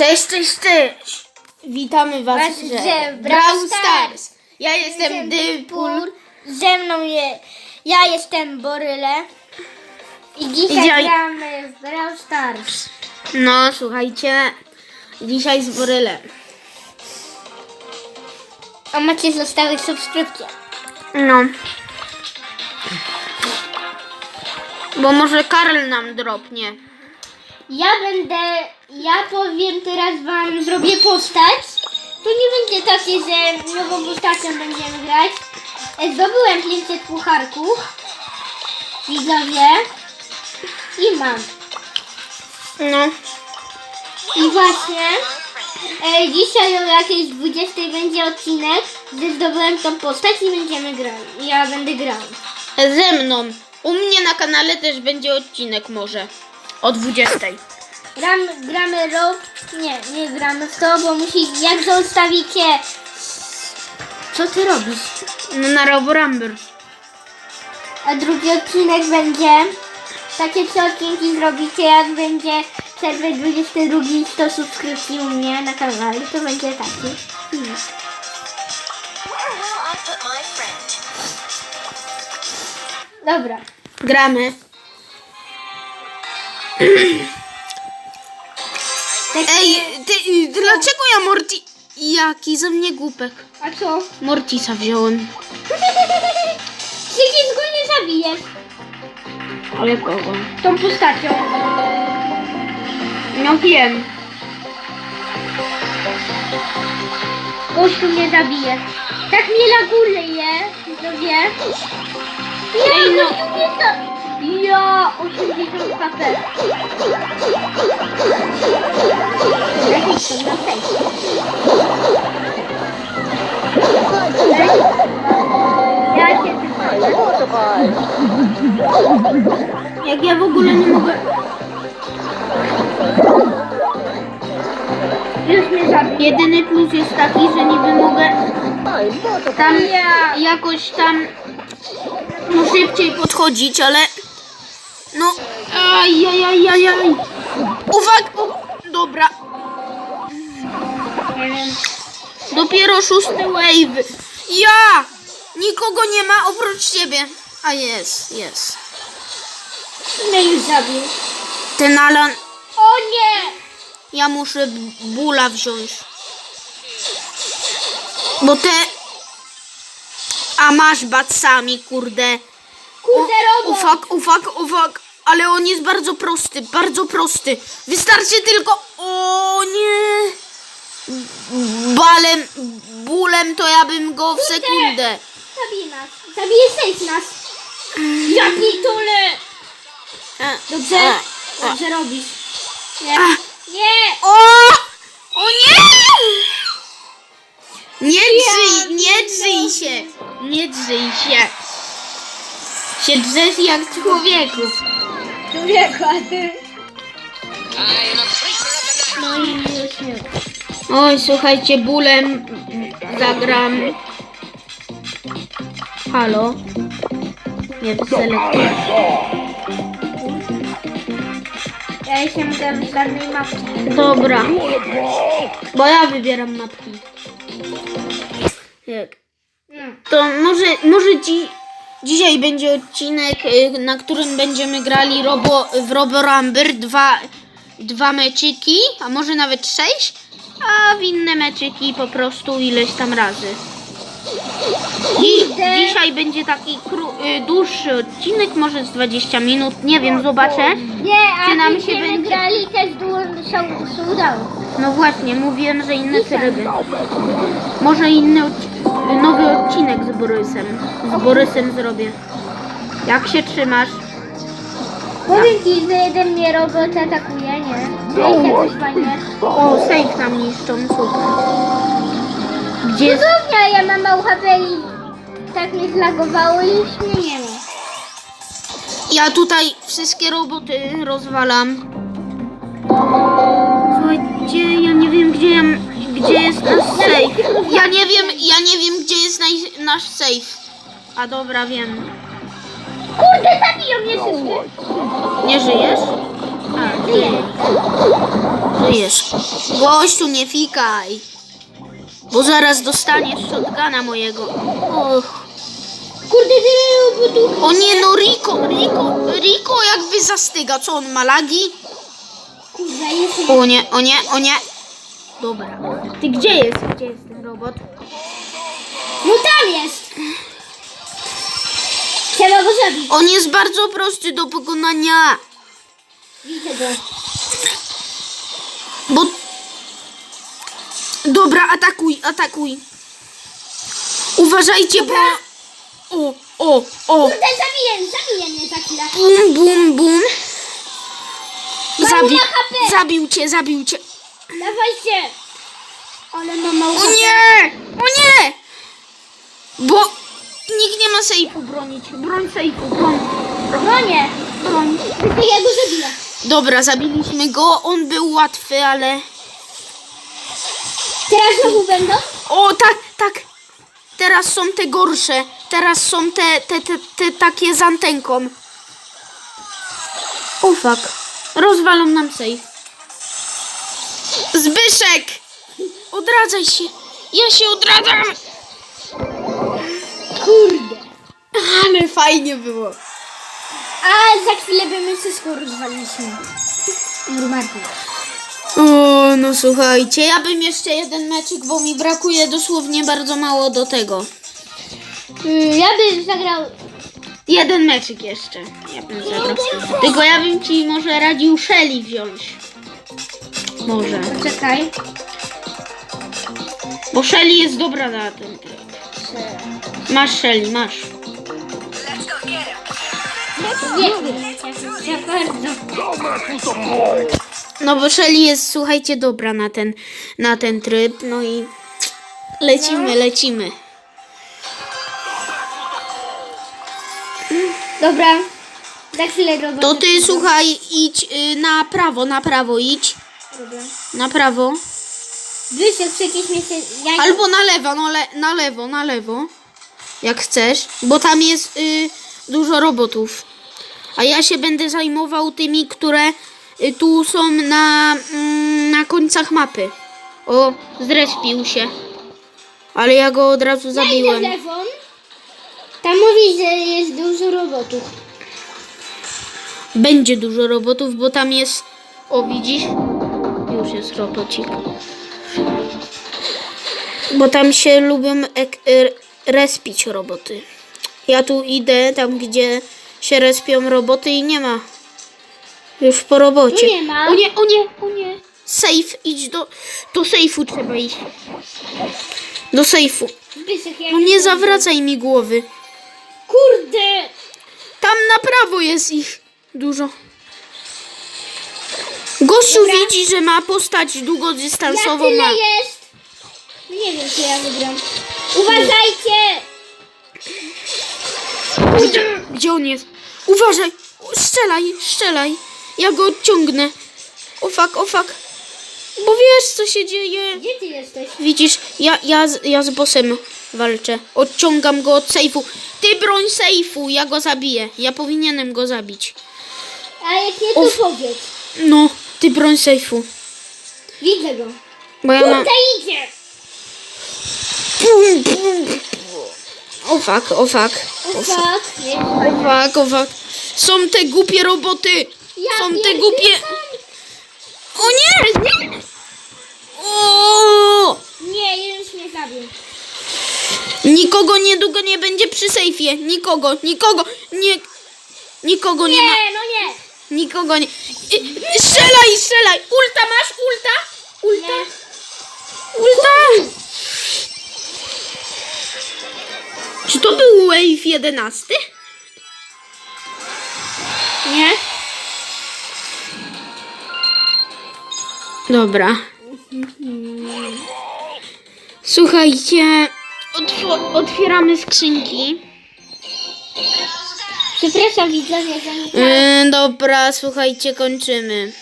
Cześć, cześć, cześć! Witamy Was Was grze Brawl Stars. Stars. Ja jestem Dypul. Ze mną je, ja jestem Boryle. I dzisiaj Dzisiaj- gramy w Brawl Stars. No, słuchajcie, dzisiaj z Borylem. A macie zostawić subskrypcję. No. Bo może Karl nam dropnie. Ja będę, ja powiem teraz wam, zrobię postać. To nie będzie takie, że nową postacią będziemy grać. E, Zdobyłem 500 pucharków. Widzowie. I mam. No. I właśnie e, dzisiaj o jakiejś 20 będzie odcinek, gdzie zdobyłem tą postać i będziemy grali. Ja będę grał. Ze mną. U mnie na kanale też będzie odcinek może. O 20. Gram, gramy rok. Nie, nie gramy w to, bo musi. Jak zostawicie. Co ty robisz? No na Roborumber. A drugi odcinek będzie. Takie trzy odcinki zrobicie, jak będzie przerwy 22 100 subskrypcji u mnie na kanale, to będzie taki friend? Dobra. Gramy. Tak, Ej, ty, dlaczego ja Morti... Jaki ze mnie głupek. A co? Mortisa wziąłem. Przecież go nie zabijesz Ale kogo? tą postacią. No wiem. Gościu mnie zabije. Tak mnie laguje, to wie. Ja, Ej, no. gościu mnie za... Ja, 80 HP. Jakiś to na fejsie. Ja się Jak ja w ogóle nie mogę... Już mnie zabije. Jedyny plus jest taki, że niby mogę tam Ja. jakoś tam no szybciej podchodzić, ale no ajajajajaj. Uwaga! Dobra. Dopiero szósty wave. Ja! Nikogo nie ma oprócz ciebie. A jest, jest. Mnie już zabił. Ten Alan, O nie! ja muszę bula wziąć. Bo te... A masz batsami, kurde. Kurde robot! Ufak, ufak, ufak. Ale on jest bardzo prosty, bardzo prosty. Wystarczy tylko... O nie! Balem, bólem to ja bym go w sekundę. Zabije nas. Zabije safe nas. Ja pitule! E, Dobrze? Dobrze robisz. Nie. Nie! O! O nie! Nie drzyj, nie drzyj się. Nie drzyj się. Się drzesz jak człowieku. Człowieku, a ty... No i już nie. Oj, słuchajcie, bólem zagram. Halo? Nie, selektuję. Ja się mogę z żadnej mapki. Dobra. Bo ja wybieram mapki. Jak? Mm. To może, może ci, dzisiaj będzie odcinek, y, na którym będziemy grali robo, w Roborumber dwa, dwa meczyki, a może nawet sześć, a w inne meczyki po prostu ileś tam razy. Dzisiaj będzie taki y, dłuższy odcinek, może z 20 minut, nie wiem, zobaczę. Nie, a Czy nam się będzie- grali też się udało. No właśnie, mówiłem, że inne tryby. Może inny odci- nowy odcinek z Borysem. Z Borysem zrobię. Jak się trzymasz? Powiem ci, że jeden mnie robot atakuje, nie? Jest jakoś fajnie. O, safe nam niszczą, super. Gdzie jest... Cudownie, ja mam mało HP i tak mnie zlagowało i już mnie nie ma. Ja tutaj wszystkie roboty rozwalam. Słuchajcie, ja nie wiem, gdzie, ja, gdzie jest nasz safe. Ja nie wiem, ja nie wiem, gdzie jest naj, nasz safe. A dobra, wiem. Kurde, zabiją mnie wszystkie. Nie żyjesz? A, Żyję. żyjesz. Gościu, nie fikaj. Bo zaraz dostaniesz shotguna mojego. Och. Kurde, tyle robotów. O nie, no Rico, Rico, Rico jakby zastyga. Co on ma lagi? Kurde, jest O nie, o nie, o nie. Dobra. Ty gdzie jest? Gdzie jest ten robot? No tam jest. Trzeba go zabić. On jest bardzo prosty do pokonania. Widzę go. Bo... Dobra, atakuj, atakuj. Uważajcie, bo... O, o, o. Kurde, zabiję, zabiję mnie za chwilę. Bum, bum, bum. Zabi Mało HP. zabił cię, zabił cię. Dawajcie. Ale ma mało O nie! O nie! Bo nikt nie ma sejfu bronić. Broń sejfu, broń. Bronię. Broń. Ja go zabiję. Dobra, zabiliśmy go. On był łatwy, ale... Teraz znowu będą? O, tak, tak. Teraz są te gorsze. Teraz są te, te, te, te takie z antenką. O fuck. Rozwalą nam safe. Zbyszek! Odradzaj się. Ja się odradzam. Kurde. Ale fajnie było. A za chwilę by my wszystko rozwaliliśmy. Normalnie. O, no słuchajcie, ja bym jeszcze jeden meczyk, bo mi brakuje dosłownie bardzo mało do tego. Mm, Ja bym zagrał... Jeden meczyk jeszcze. Ja bym zagrał. Tylko ja bym ci może radził Shelly wziąć. Może. Czekaj. Bo Shelly jest dobra na ten tryb. Masz Shelly, masz. Nie wiem. Za bardzo. No bo Shelly jest, słuchajcie, dobra na ten, na ten tryb. No i lecimy, lecimy. Dobra. Za chwilę robot. To ty, słuchaj, idź y, na prawo, na prawo idź. Dobra. Na prawo. Wyszedł czy jakieś miejsce... Ja Albo na lewo, no le, na lewo, na lewo. Jak chcesz, bo tam jest y, dużo robotów. A ja się będę zajmował tymi, które y, tu są na, mm, na końcach mapy. O, zrespił się. Ale ja go od razu Ja zabiłem. w lewą. Tam mówi, że jest dużo robotów. Będzie dużo robotów, bo tam jest. O, widzisz? Już jest robocik. Bo tam się lubią ek, respić roboty. Ja tu idę tam, gdzie się respią roboty i nie ma. Już po robocie. Tu nie ma. O nie, o nie, o nie. Safe, idź do. Do sejfu trzeba iść. Do sejfu. Ja No nie zawracaj mi głowy. Kurde! Tam na prawo jest ich dużo. Gościu Dobra. widzi, że ma postać Ja długodystansową. tyle Ma. jest. Nie wiem, czy ja wygram. Uważajcie! Gdzie, gdzie on jest? Uważaj! O, Strzelaj, strzelaj. Ja go odciągnę. O fuck, o fuck. Bo wiesz, co się dzieje. Gdzie ty jesteś? Widzisz, ja, ja, z- ja z bossem walczę. Odciągam go od sejfu. Ty broń sejfu, ja go zabiję. Ja powinienem go zabić. A jak nie, to Uf. powiedz. No, ty broń sejfu. Widzę go. Bo ja mam... Idzie! O fuck, o fuck. O O fuck, fuck. Nie, o fuck, o fuck. Są te głupie roboty. Są te głupie... O nie, nie. O! Nie, już mnie zabił. Nikogo niedługo nie będzie przy sejfie. Nikogo, nikogo, nie... Nikogo nie, ma. Nie, no nie. Nikogo nie... Y, Strzelaj, strzelaj. Ulta masz? Ulta? Ulta? Nie. Ulta! Czy to był Wave 11? Nie? Dobra. Słuchajcie, otw- otwieramy skrzynki. Przepraszam za nie. Yy, dobra, słuchajcie, kończymy.